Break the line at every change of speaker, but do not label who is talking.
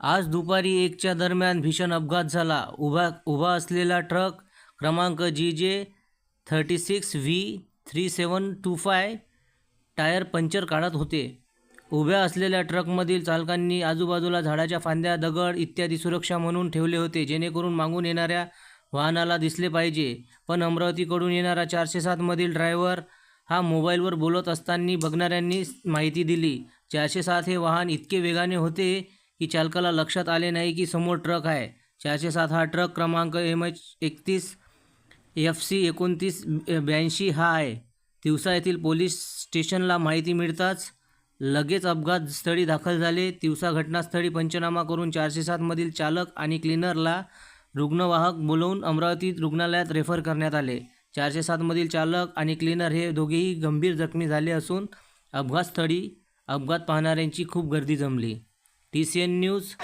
आज दुपारी एकच्या दरम्यान भीषण अपघात झाला. उभा उभा असलेला ट्रक क्रमांक G J thirty six V three seven two five tyre puncture काढत होते. उभ्या असलेल्या ट्रकमधील चालकांनी आजूबाजूला झाडाच्या फांद्या दगड इत्यादी सुरक्षा म्हणून ठेवले होते. जेणेकरून मागून येणाऱ्या वाहनाला दिसले पाहिजे. पण अमरावतीकडून येणारा चारशे सातमधील ड्रायव्हर हा मोबाईलवर बोलत असताना बघणाऱ्यांनी माहिती दिली. चारशे सात हे वाहन इतके वेगाने होते की चालकाला लक्षात आले नाही की समोर ट्रक आहे. चारशे सात हा ट्रक क्रमांक एम एच एकतीस एफ सी एकोणतीस ब्याऐंशी हा आहे. तिवसा येथील पोलीस स्टेशनला माहिती मिळताच लगेच अपघात स्थळी दाखल झाले. तिवसा घटनास्थळी पंचनामा करून चारशे सातमधील चालक आणि क्लिनरला रुग्णवाहक बोलवून अमरावती रुग्णालयात रेफर करण्यात आले. चारशे सातमधील चालक आणि क्लिनर हे दोघेही गंभीर जखमी झाले असून अपघातस्थळी अपघात पाहणाऱ्यांची खूप गर्दी जमली. T C N news